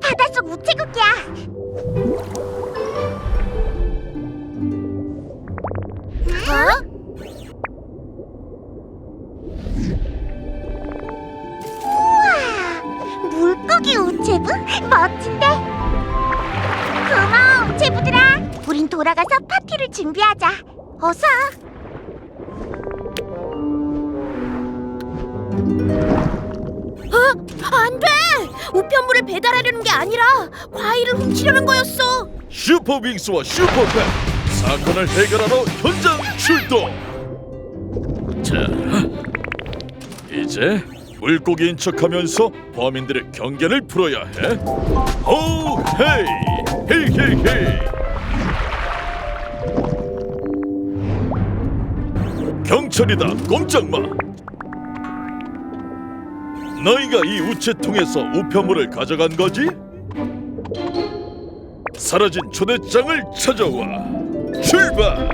바닷속 우체국이야. 어? 우와, 물고기 우체부? 멋진데? 고마워, 우체부들아. 우린 돌아가서 파티를 준비하자. 어서. 어? 안 돼! 우편물을 배달하려는 게 아니라 과일을 훔치려는 거였어. 슈퍼윙스와 슈퍼팬 사건을 해결하러 현장 출동. 자, 이제 물고기인 척하면서 범인들의 경계를 풀어야 해. 오 헤이 헤이 헤이 헤이. 경찰이다 꼼짝 마. 너희가 이 우체통에서 우편물을 가져간 거지? 사라진 초대장을 찾아와. 출발!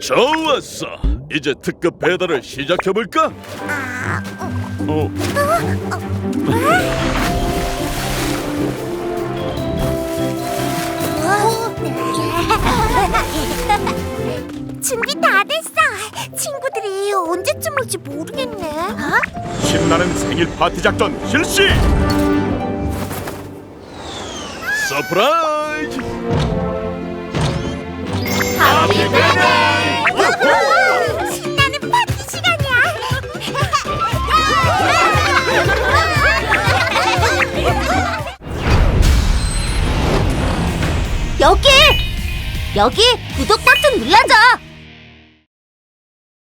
좋았어. 이제 특급 배달을 시작해볼까? 어, 준비 다 됐어. 친구들이 언제쯤 올지 모르겠네. 어? 신나는 생일 파티 작전 실시 서프라이즈 birthday! 신나는 파티 시간이야. 여기! 여기 구독 버튼 눌러줘!